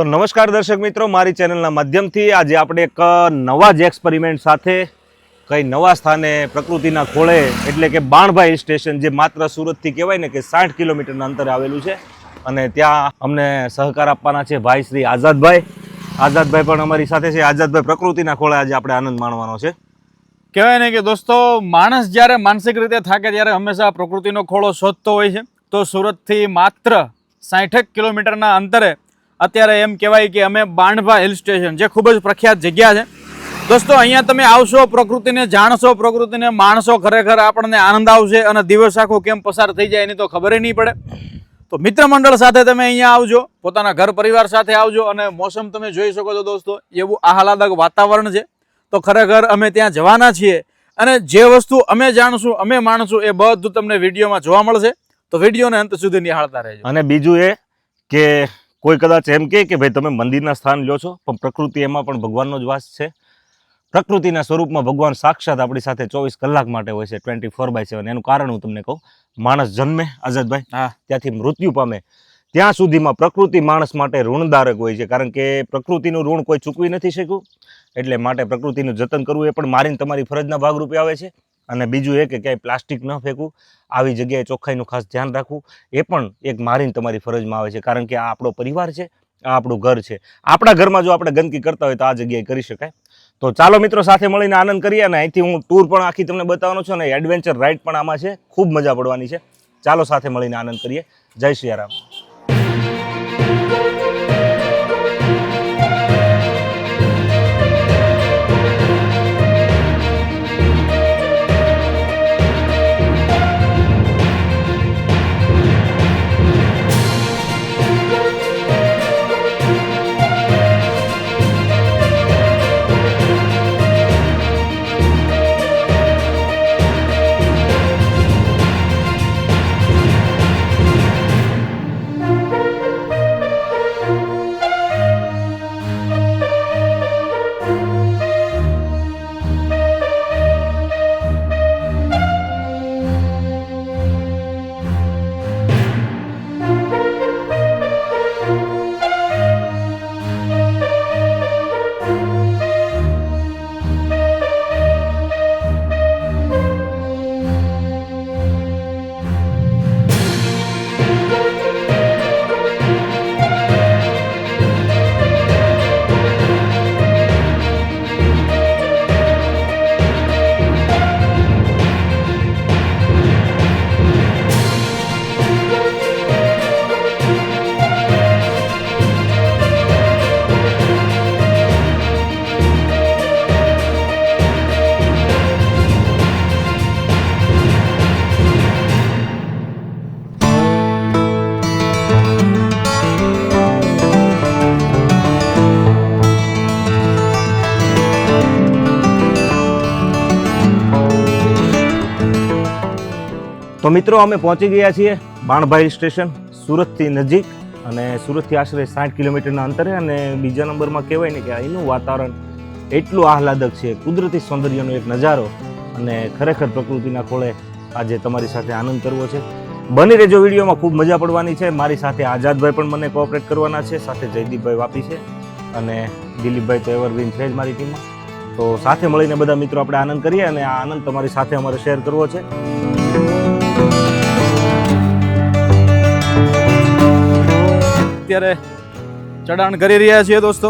તો નમસ્કાર દર્શક મિત્રો, મારી ચેનલના માધ્યમથી આજે આપણે એક નવા જ એક્સપેરિમેન્ટ સાથે કઈ નવા સ્થાને પ્રકૃતિના ખોળે, એટલે કે બાણભાઈ સ્ટેશન જે માત્ર સુરતથી કહેવાય ને કે સાઠ કિલોમીટરના અંતરે આવેલું છે. અને ત્યાં અમને સહકાર આપવાના છે ભાઈ શ્રી આઝાદભાઈ. આઝાદભાઈ પણ અમારી સાથે છે. આઝાદભાઈ પ્રકૃતિના ખોળે આજે આપણે આનંદ માણવાનો છે. કહેવાય ને કે દોસ્તો, માણસ જ્યારે માનસિક રીતે થાકે ત્યારે હંમેશા પ્રકૃતિનો ખોળો શોધતો હોય છે. તો સુરતથી માત્ર સાઠેક કિલોમીટરના અંતરે અત્યારે એમ કહેવાય કે અમે બાણભા હિલ સ્ટેશન જે ખૂબ જ પ્રખ્યાત જગ્યા છે. દોસ્તો, અહીંયા તમે આવશો, પ્રકૃતિને જાણશો, પ્રકૃતિને માણશો, ખરેખર આપણને આનંદ આવશે અને દિવસ આખો કેમ પસાર થઈ જાય એની તો ખબર નહીં પડે. તો મિત્ર મંડળ સાથે તમે અહીંયા આવજો, પોતાના ઘર પરિવાર સાથે આવજો અને મોસમ તમે જોઈ શકો છો દોસ્તો, એવું આહલાદક વાતાવરણ છે. તો ખરેખર અમે ત્યાં જવાના છીએ અને જે વસ્તુ અમે જાણશું, અમે માણશું એ બધું તમને વિડીયોમાં જોવા મળશે. તો વિડીયોને અંત સુધી નિહાળતા રહેજો. અને બીજું એ કે કોઈ કદાચ એમ કહે કે ભાઈ તમે મંદિરના સ્થાન લો છો પણ પ્રકૃતિ એમાં પણ ભગવાનનો જ વાસ છે. પ્રકૃતિના સ્વરૂપમાં ભગવાન સાક્ષાત આપણી સાથે ચોવીસ કલાક માટે હોય છે ટ્વેન્ટી ફોર બાય સેવન એનું કારણ હું તમને કહું માણસ જન્મે આઝાદભાઈ હા. ત્યાંથી મૃત્યુ પામે. ત્યાં સુધીમાં પ્રકૃતિ માણસ માટે ઋણધારક હોય છે કારણ કે પ્રકૃતિનું ઋણ કોઈ ચૂકવી નથી શક્યું. એટલે માટે પ્રકૃતિનું જતન કરવું એ પણ મારીને તમારી ફરજના ભાગરૂપે આવે છે. અને બીજું એ કે ક્યાંય પ્લાસ્ટિક ન ફેંકવું. આવી જગ્યાએ ચોખ્ખાઈનું ખાસ ધ્યાન રાખવું. એ પણ એક મારીને તમારી ફરજમાં આવે છે. કારણ કે આ આપણો પરિવાર છે, આ આપણું ઘર છે. આપણા ઘરમાં જો આપણે ગંદકી કરતા હોય તો આ જગ્યાએ કરી શકાય. તો ચાલો મિત્રો સાથે મળીને આનંદ કરીએ અને અહીંથી હું ટૂર પણ આખી તમને બતાવવાનો છું અને એડવેન્ચર રાઇડ પણ આમાં છે. ખૂબ મજા પડવાની છે. ચાલો સાથે મળીને આનંદ કરીએ. જય શ્રી રામ. મિત્રો, અમે પહોંચી ગયા છીએ બાણભાઈ સ્ટેશન, સુરતથી નજીક અને સુરતથી આશરે સાઠ કિલોમીટરના અંતરે અને બીજા નંબરમાં કહેવાય ને કે અહીંનું વાતાવરણ એટલું આહલાદક છે, કુદરતી સૌંદર્યનો એક નજારો અને ખરેખર પ્રકૃતિના ખોળે આજે તમારી સાથે આનંદ કરવો છે. બની રહેજો વિડીયોમાં, ખૂબ મજા પડવાની છે. મારી સાથે આઝાદભાઈ પણ મને કોઓપરેટ કરવાના છે, સાથે જયદીપભાઈ વાપી છે અને દિલીપભાઈ તો એવરગ્રીન છે જ મારી ટીમમાં તો સાથે મળીને બધા મિત્રો આપણે આનંદ કરીએ અને આ આનંદ તમારી સાથે અમારે શેર કરવો છે. અત્યારે ચડાણ કરી રહ્યા છીએ દોસ્તો.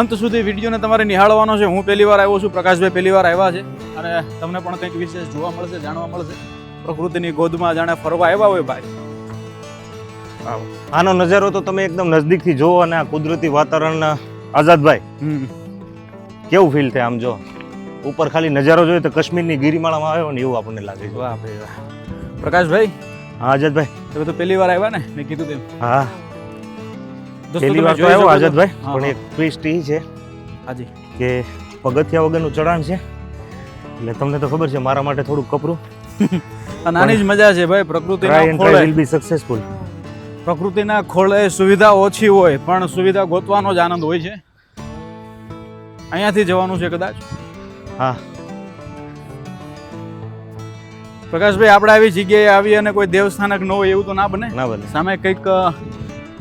અંત સુધી વિડીયોને તમારે નિહાળવાનો છે. હું પહેલી વાર આવ્યો છું. પ્રકાશભાઈ પહેલી વાર આવ્યા છે. અને તમને પણ કંઈક વિશેષ જોવા મળશે જાણવા મળશે. પ્રકૃતિની ગોદમાં જાણે ફરવા આવ્યા હોય ભાઈ. આનો નજારો તો તમે એકદમ નજદીકથી જુઓ અને આ કુદરતી વાતાવરણ આઝાદભાઈ. કેવું ફીલ થાય આમ જો? ઉપર ખાલી નજારો જોઈએ તો કાશ્મીરની ગિરિમાળામાં આવ્યો ને એવું આપણને લાગે છે. વાહ ભાઈ વાહ. પ્રકાશભાઈ? હા આઝાદભાઈ. તમે તો પહેલી વાર આવ્યા ને? મેં કીધું તેમ. હા. પહેલી વાર તો આવ્યો આઝાદભાઈ પણ એક ટ્વિસ્ટ એ છે હાજી. કે પગથિયા વગરનું ચઢાણ છે. એટલે તમને તો ખબર છે મારા માટે થોડું કપરું. અને આની જ મજા છે ભાઈ પ્રકૃતિના ખોળે. વિલ બી સક્સેસફુલ પ્રકૃતિના ખોળે સુવિધા ઓછી હોય પણ સુવિધા ગોતવાનો જ આનંદ હોય છે. અહીંયાથી જવાનું છે કદાચ. હા. પ્રકાશભાઈ આપણે આવી જગ્યાએ આવી અને કોઈ દેવસ્થાનક ન હોય એવું તો ના બને? ના બને. સામે કંઈક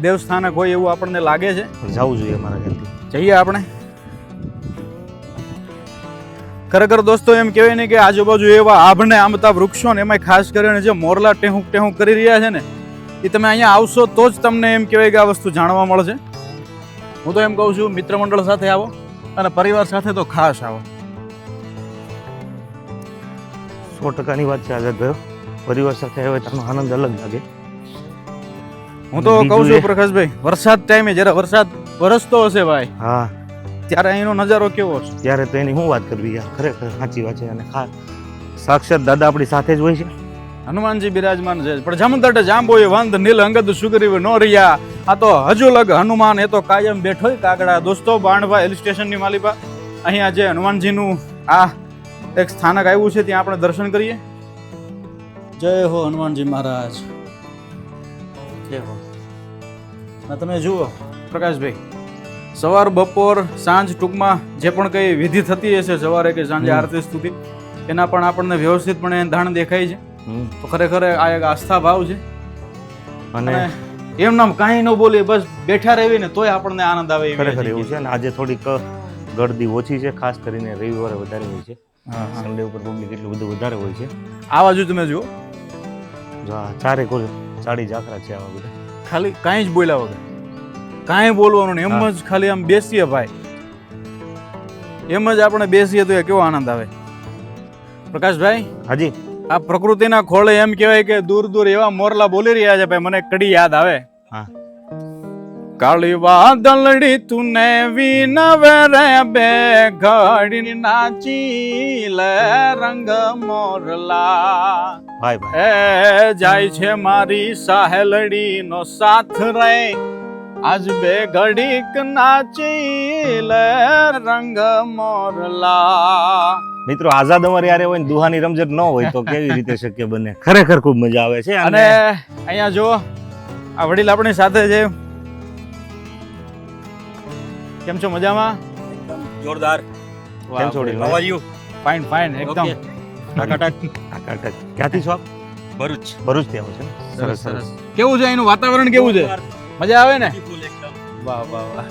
દેવસ્થાનક હોય એવું આપણને લાગે છે. જવું જોઈએ મારા ખ્યાલથી જઈએ આપણે. ખરેખર દોસ્તો એમ કહેવાય ને કે આજુબાજુ એવા આભને આંબતા વૃક્ષો ને એમાંય ખાસ કરીને જે મોરલા ટેહુંક ટેહુંક કરી રહ્યા છે ને એ તમે અહીંયા આવશો તો જ તમને એમ કહેવાય કે આ વસ્તુ જાણવા મળશે. હું તો એમ કહું છું મિત્ર મંડળ સાથે આવો અને પરિવાર સાથે તો ખાસ આવો. સો ટકાની વાત છે આઝાદ ભાઈ પરિવાર સાથે આવે તો આનો આનંદ અલગ લાગે. હું તો કહું છું પ્રકાશભાઈ વરસાદ ટાઈમે જ્યારે વરસાદ વરસતો હશે ભાઈ હા. ત્યારે અહીંનો નજારો કેવો છે ત્યારે તો એની શું વાત કરવી યાર? ખરેખર સાચી વાત છે અને સાક્ષાત દાદા આપણી સાથે જ હોય છે. હનુમાનજી બિરાજમાન છે. પણ જમતટે જાંબોય વંદ નીલ અંગદ સુગરીવ નો રહ્યા. આ તો હજુ લગ હનુમાન એ તો કાયમ બેઠો કાગડા. દોસ્તો બાણભા હિલ સ્ટેશનની માલિકા અહીંયા જે હનુમાનજીનું આ એક સ્થાનક આવ્યું છે ત્યાં આપણે દર્શન કરીએ. જય હો હનુમાનજી મહારાજ. જય હો. આ તમે જુઓ પ્રકાશભાઈ સવાર બપોર સાંજ ટૂંકમાં જે પણ કંઈ વિધિ થતી હશે સવારે કે સાંજે આરતી સ્તુતિ એના પણ આપણને વ્યવસ્થિતપણે ધાણ દેખાય છે. તો ખરેખર આ એક આસ્થા ભાવ છે. અને એમ નામ કાંઈ ન બોલીએ બસ બેઠા રહેવી ને તોય આપણને આનંદ આવે ખરેખર એવું છે અને આજે થોડીક ગળદી ઓછી છે ખાસ કરીને રવિવારે વધારે હોય છે. સન્ડે ઉપર પબ્લિક એટલું બધું વધારે હોય છે. આ બાજુ તમે જુઓ. જો ચારે કોઈ ચાડી જાખરા છે આવા બધા. ખાલી કાંઈ જ બોલ્યા વગર. કાંઈ બોલવાનું નહીં એમ જ ખાલી આમ બેસીએ ભાઈ. એમ જ આપણે બેસીએ તો એ કેવો આનંદ આવે. પ્રકાશભાઈ હાજી. આ પ્રકૃતિના ખોળે એમ કહેવાય કે દૂર દૂર એવા મોરલા બોલી રહ્યા છે ભાઈ મને કડી યાદ આવે. હા કાળી વાદળડી તુને વિનવે રે બે ઘડી નાચી લે રંગ મોરલા. ભાઈ ભાઈ. એ જાય છે મારી સાહેલડી નો સાથ રે. આજ બે ઘડીક નાચી લે રંગ મોરલા. મિત્રો આઝાદ અમારે યારે હોય ને દુહાની રમઝટ ન હોય તો કેવી રીતે શક્ય બને? ખરેખર ખૂબ મજા આવે છે. અને અહીંયા જો આ વડીલ આપણી સાથે છે. કેમ છો મજામાં? જોરદાર. કેમ છો? How are you? Fine fine એકદમ. ટકાટક ટકાટક. ક્યાંથી છો આપ? ભરૂચ. ભરૂચથી આવો છો. સરસ સરસ કેવું છે એનું વાતાવરણ કેવું છે? મજા આવે ને? વાહ વાહ વાહ.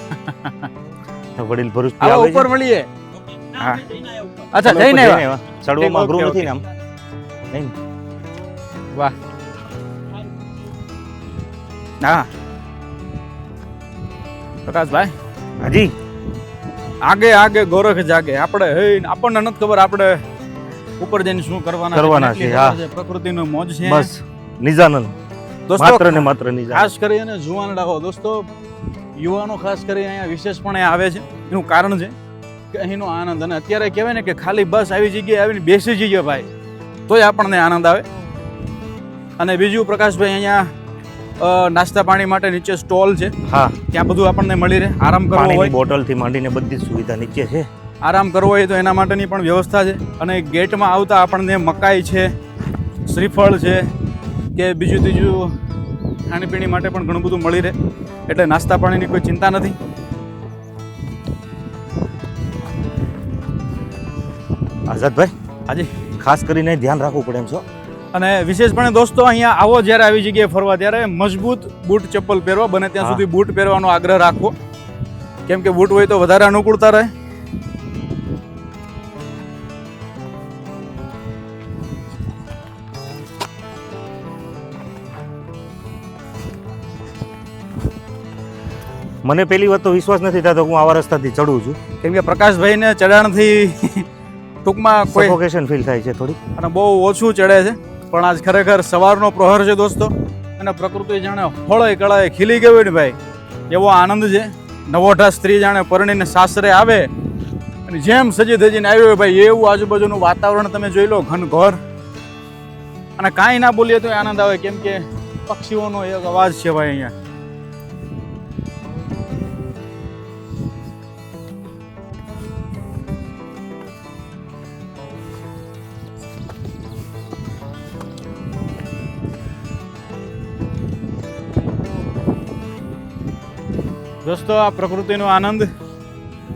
તો વડીલ ભરૂચથી આવો ઉપર મળીએ હા. અચ્છા જઈને આવ્યા. ચડવામાં અઘરું નથી ને આમ. નહીં વાહ. હા. પ્રકાશભાઈ? હાજી? આગે આગે ગોરખ જાગે. આપણે હે આપણને નથી ખબર આપણે ઉપર જઈને શું કરવાના કરવાના છે, હા. પ્રકૃતિનો મોજ છે. બસ નિજાનંદ. દોસ્તો માત્ર ને માત્ર નિજાનંદ. ખાસ કરીને જુવાનડાઓ દોસ્તો યુવાનો ખાસ કરી અહીંયા વિશેષપણે આવે છે. એનું કારણ છે કે અહીંનો આનંદ. અને અત્યારે કહેવાય ને કે ખાલી બસ આવી જગ્યાએ આવીને બેસી જઈએ ભાઈ. તોય આપણને આનંદ આવે. અને બીજું પ્રકાશભાઈ અહીંયા નાસ્તા પાણી માટે નીચે સ્ટોલ છે. હા. ત્યાં બધું આપણને મળી રહે. આરામ કરવો હોય. બોટલથી માંડીને બધી સુવિધા નીચે છે. આરામ કરવો હોય તો એના માટેની પણ વ્યવસ્થા છે. અને ગેટમાં આવતા આપણને મકાઈ છે શ્રીફળ છે કે બીજું ત્રીજું ખાણીપીણી માટે પણ ઘણું બધું મળી રહે. એટલે નાસ્તા પાણીની કોઈ ચિંતા નથી. આઝાદભાઈ હાજી ખાસ કરીને ધ્યાન રાખવું પડે એમ છો? અને વિશેષપણે દોસ્તો અહીંયા આવો જ્યારે આવી જગ્યાએ ફરવા ત્યારે મજબૂત બૂટ ચપ્પલ પહેરવા બને ત્યાં સુધી બૂટ પહેરવાનો આગ્રહ રાખવો કેમ કે બૂટ હોય તો વધારે અનુકૂળતા રહે. મને પહેલી વાત તો વિશ્વાસ નથી થતો હું આવા રસ્તાથી ચડું છું. કેમ કે પ્રકાશભાઈને ચઢાણથી ટૂંકમાં કોઈ ફીલ થાય છે થોડી અને બહુ ઓછું ચડે છે. પણ આજ ખરેખર સવારનો પ્રહર છે દોસ્તો. અને પ્રકૃતિ જાણે ફળે કળાએ ખીલી ગઈ ને ભાઈ. એવો આનંદ છે. નવોઢા સ્ત્રી જાણે પરણીને સાસરે આવે. અને જેમ સજી ધજીને આવ્યો હોય ભાઈ, એવું આજુબાજુનું વાતાવરણ તમે જોઈ લો, ઘનઘોર. અને કાંઈ ના બોલીએ તો આનંદ આવે. કેમ કે પક્ષીઓનો એક અવાજ છે ભાઈ અહીંયા. દોસ્તો આ પ્રકૃતિનો આનંદ.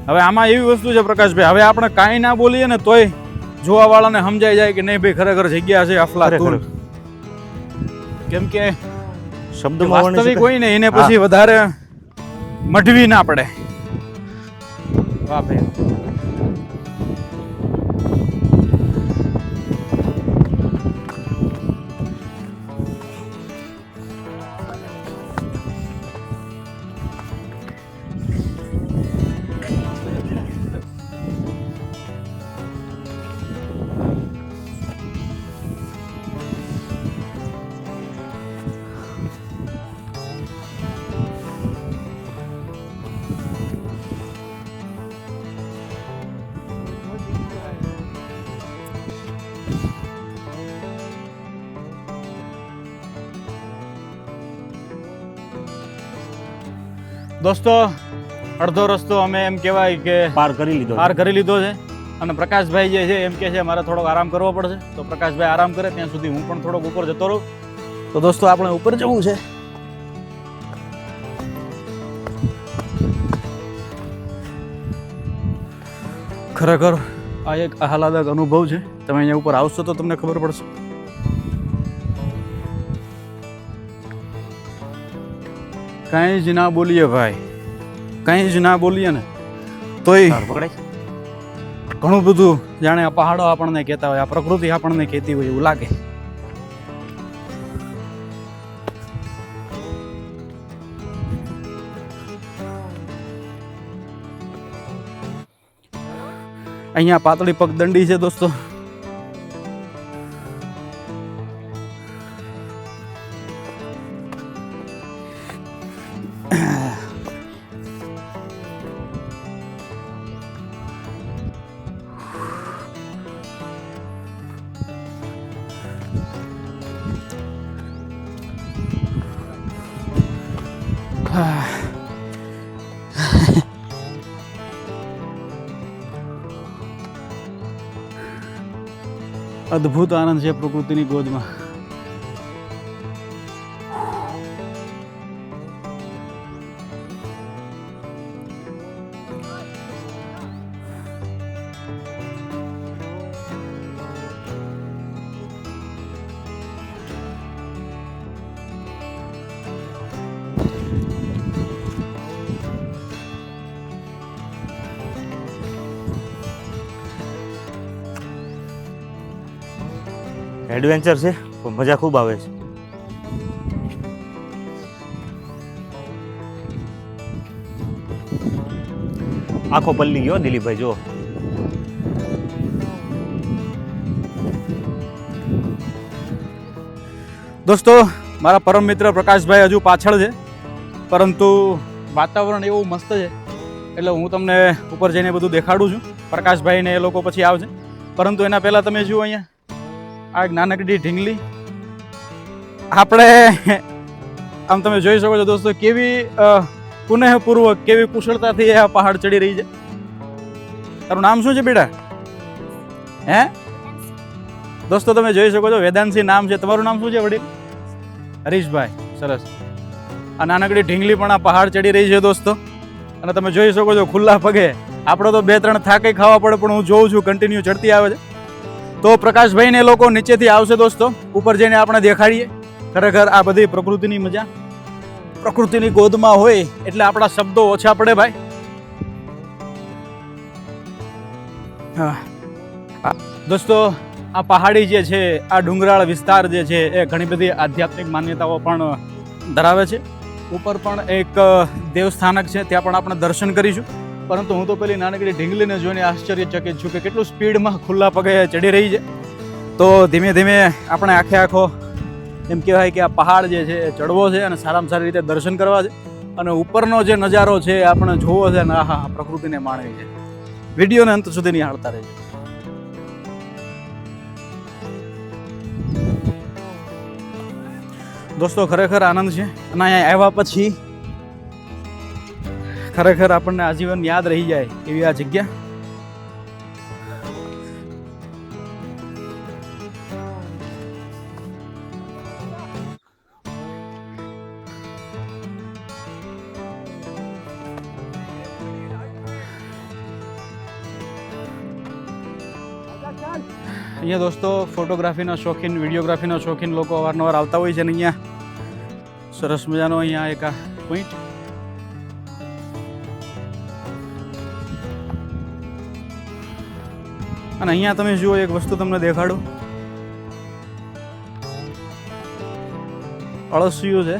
હવે આમાં એવી વસ્તુ છે પ્રકાશભાઈ હવે આપણે કાંઈ ના બોલીએ ને તોય જોવાવાળાને સમજાઈ જાય કે નહીં ભાઈ ખરેખર જગ્યા છે અફલાતુન. કેમ કે શબ્દમાં વર્ણવી વાસ્તવિક હોય ને એને પછી વધારે મઢવી ના પડે. વાહ ભાઈ. દોસ્તો અડધો રસ્તો અમે એમ કહેવાય કે પાર કરી લીધો પાર કરી લીધો છે. અને પ્રકાશભાઈ જે છે એમ કે છે મારે થોડોક આરામ કરવો પડશે. તો પ્રકાશભાઈ આરામ કરે ત્યાં સુધી હું પણ થોડોક ઉપર જતો રહું. તો દોસ્તો આપણે ઉપર જવું છે. ખરેખર આ એક આહલાદક અનુભવ છે. તમે અહીંયા ઉપર આવશો તો તમને ખબર પડશે. કાંઈ જ ના બોલીએ ભાઈ. કંઈ જ ના બોલીએ ને. તોય ઘણું બધું જાણે આ પહાડો આપણને કહેતા હોય આ પ્રકૃતિ આપણને કહેતી હોય એવું લાગે. અહીંયા પાતળી પગદંડી છે દોસ્તો. અદ્ભુત આનંદ છે પ્રકૃતિની ગોદમાં. એડવેન્ચર છે, પણ મજા ખૂબ આવે છે. આખો પલ્લી ગયો દિલીપભાઈ જો દોસ્તો, મારા પરમ મિત્ર પ્રકાશભાઈ હજુ પાછળ છે, પરંતુ વાતાવરણ એવું મસ્ત છે, એટલે હું તમને ઉપર જઈને બધું દેખાડું છું. પ્રકાશભાઈને એ લોકો પછી આવશે. પરંતુ એના પહેલાં તમે જુઓ અહીંયા. આ એક નાનકડી ઢીંગલી. આપણે, આમ તમે જોઈ શકો છો દોસ્તો, કેવી પુનઃપૂર્વક કેવી કુશળતાથી આ પહાડ ચડી રહી છે. તારું નામ શું છે બેટા? હે? દોસ્તો, તમે જોઈ શકો છો, વેદાંતસિંહ નામ છે. તમારું નામ શું છે વડીલ? હરીશભાઈ. સરસ. આ નાનકડી ઢીંગલી પણ આ પહાડ ચડી રહી છે દોસ્તો. અને તમે જોઈ શકો છો, ખુલ્લા પગે. આપણે તો બે ત્રણ થાકે ખાવા પડે, પણ હું જોઉં છું કન્ટિન્યુ ચડતી આવે છે. તો પ્રકાશભાઈ ને એ લોકો નીચેથી આવશે દોસ્તો. ઉપર જઈને આપણે દેખાડીએ. ખરેખર આ બધી પ્રકૃતિની મજા. પ્રકૃતિની ગોદમાં હોય એટલે આપણા શબ્દો ઓછા પડે ભાઈ. દોસ્તો, આ પહાડી જે છે, આ ડુંગરાળ વિસ્તાર જે છે, એ ઘણી બધી આધ્યાત્મિક માન્યતાઓ પણ ધરાવે છે. ઉપર પણ એક દેવસ્થાનક છે, ત્યાં પણ આપણે દર્શન કરીશું. પરંતુ હું તો પેલી નાનકડી ઢીંગલીને જોઈને આશ્ચર્યચકિત છું કે કેટલું સ્પીડમાં ખુલ્લા પગે ચડી રહી છે. તો ધીમે ધીમે આપણે આખે આખો એમ કહેવાય કે આ પહાડ જે છે એ ચડવો છે અને સારામાં સારી રીતે દર્શન કરવા છે. અને ઉપરનો જે નજારો છે એ આપણે જોવો છે અને આહા પ્રકૃતિને માણવી છે. વિડીયોને અંત સુધી નિહાળતા રહેજો. દોસ્તો, ખરેખર આનંદ છે. અને અહીંયા આવ્યા પછી ખરેખર આપણને આજીવન યાદ રહી જાય એવી આ જગ્યા? અહીંયા દોસ્તો, ફોટોગ્રાફીના શોખીન, વિડીયોગ્રાફીના શોખીન લોકો અવારનવાર આવતા હોય છે અને અહીંયા. સરસ મજાનો અહીંયા એક પોઈન્ટ અને અહીંયા તમે જુઓ એક વસ્તુ તમને દેખાડું. અળસિયું છે.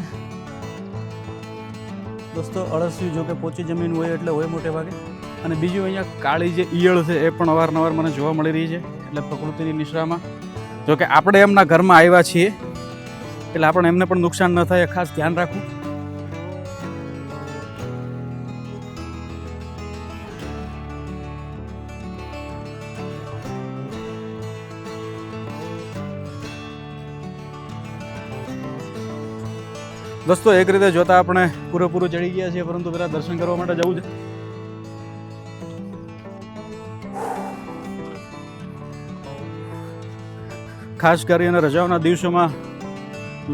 દોસ્તો, અળસિયું જો કે પોચી જમીન હોય એટલે હોય મોટે ભાગે. અને બીજું અહીંયા કાળી જે ઈયળ છે એ પણ અવારનવાર મને જોવા મળી રહી છે, એટલે પ્રકૃતિની નિશ્રામાં. જોકે આપણે એમના ઘરમાં આવ્યા છીએ, એટલે આપણે એમને પણ નુકસાન ન થાય ખાસ ધ્યાન રાખવું. દોસ્તો, એક રીતે જોતા આપણે પૂરેપૂરું ચડી ગયા છીએ, પરંતુ પેલા દર્શન કરવા માટે જવું છે. ખાસ કરીને રજાઓના દિવસોમાં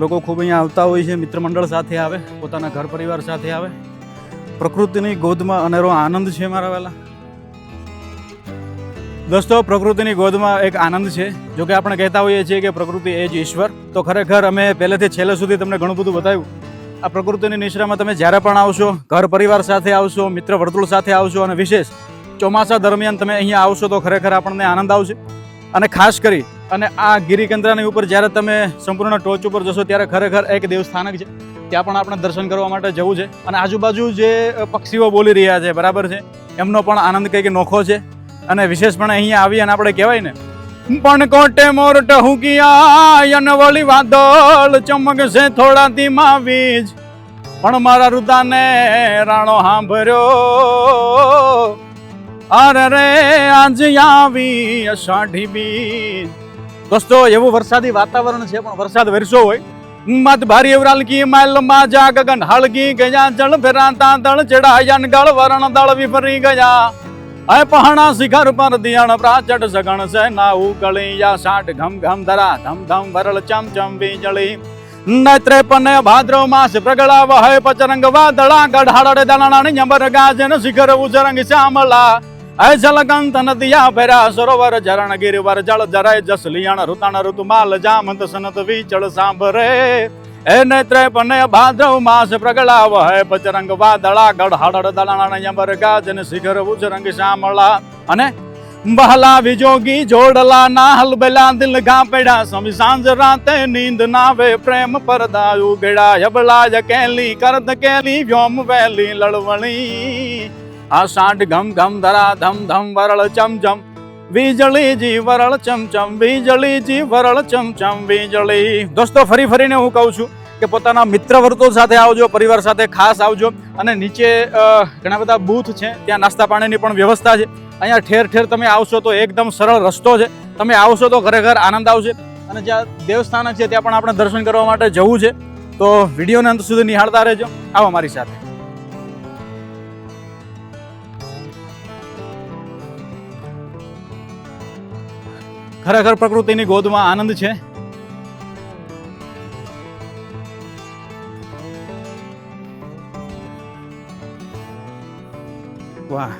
લોકો ખૂબ અહીંયા આવતા હોય છે મિત્ર મંડળ સાથે આવે, પોતાના ઘર પરિવાર સાથે આવે. પ્રકૃતિની ગોદમાં અનેરો આનંદ છે મારા વહેલા. દોસ્તો, પ્રકૃતિની ગોદમાં એક આનંદ છે. જો કે આપણે કહેતા હોઈએ છીએ કે પ્રકૃતિ એ જ ઈશ્વર. તો ખરેખર અમે પહેલેથી છેલ્લે સુધી તમને ઘણું બધું બતાવ્યું. આ પ્રકૃતિની નિશ્રામાં તમે જ્યારે પણ આવશો, ઘર પરિવાર સાથે આવશો, મિત્ર વર્તુળ સાથે આવશો અને વિશેષ ચોમાસા દરમિયાન તમે અહીંયા આવશો તો ખરેખર આપણને આનંદ આવશે. અને ખાસ કરી, અને આ ગિરિકેન્દ્રની ઉપર જ્યારે તમે સંપૂર્ણ ટોચ ઉપર જશો, ત્યારે ખરેખર એક દેવસ્થાનક છે. ત્યાં પણ આપણે દર્શન કરવા માટે જવું છે. અને આજુબાજુ જે પક્ષીઓ બોલી રહ્યા છે, બરાબર છે? એમનો પણ આનંદ કંઈક નોખો છે. અને વિશેષપણે અહીંયા આવી અને આપણે કહેવાય ને, પણ કોટે મોર ટહુકિયા વળી વાદળ ચમકશે થોડા ધીમા વીજ પણ મારા રુદાને રાણો સાંભળ્યો અરે રે, આજ આવી અષાઢી બીજ. દોસ્તો, એવું વરસાદી વાતાવરણ છે, પણ વરસાદ વરસો હોય. મત ભારી એવરાલકી માલમાં જા ગગન હળગી ગયા, જળ ફેરાતા દળ ચડાયા ગળ વરણ દળ વિફરી ગયા. અય પહાણા શિખર પર દિયણ પ્રાચટ સગણ સે ના ઉકળી યા સાઠ ઘમ ઘમ ધરા, ધમ ધમ વરળ ચમ ચમ બીજળી નૈત્રે પને ભાદ્રવ માસ પ્રગળાવ હય પચરંગ વાદળા ગઢાળે દલાણાની યમર ગાજન શિખર ઉજરંગ શ્યામલા. અય જલગંત નદિયા ભેરા, સરોવર ઝરણ ગિરવર જળ જરાય જસ લિયણ ઋતાણ ઋતુમાલ જામંત સનત વિચળ સાંભરે. એ નેત્રે ભાદવ માસ પ્રગળાવ હય પચરંગ વાદળા ગઢાળ દલાણા, યમર ગાજન શિખર, ઉજરંગ શ્યામળા અને બહલા વિજોગી જોડલા ના હલબેલા દિલ ગા પેડા. સમી સાંજ રાતે નીંદ નાવે, પ્રેમ પરદા ઉગડા હબલા કેલી, કરદ કેલી, વ્યોમ વેલી, લળવણી. આ સાંઠ ઘમ ઘમ ધરા ધમ ધમ વરળ ચમ ચમ વીજળી જી વરળ ચમચમ ચમ, વીજળી જી વરળ ચમ ચમ, વીજળી. દોસ્તો, ફરી ફરીને હું કહું છું કે પોતાના મિત્ર વર્તુળ સાથે આવજો, પરિવાર સાથે ખાસ આવજો. અને નીચે ઘણા બધા બૂથ છે, ત્યાં નાસ્તા પાણીની પણ વ્યવસ્થા છે. અહીંયા ઠેર ઠેર તમે આવશો તો એકદમ સરળ રસ્તો છે. તમે આવશો તો ખરેખર આનંદ આવશે. અને જ્યાં દેવસ્થાનક છે, ત્યાં પણ આપણે દર્શન કરવા માટે જવું છે. તો વિડીયોને અંત સુધી નિહાળતા રહેજો. આવો મારી સાથે. ખરેખર પ્રકૃતિની ગોદમાં આનંદ છે? વાહ.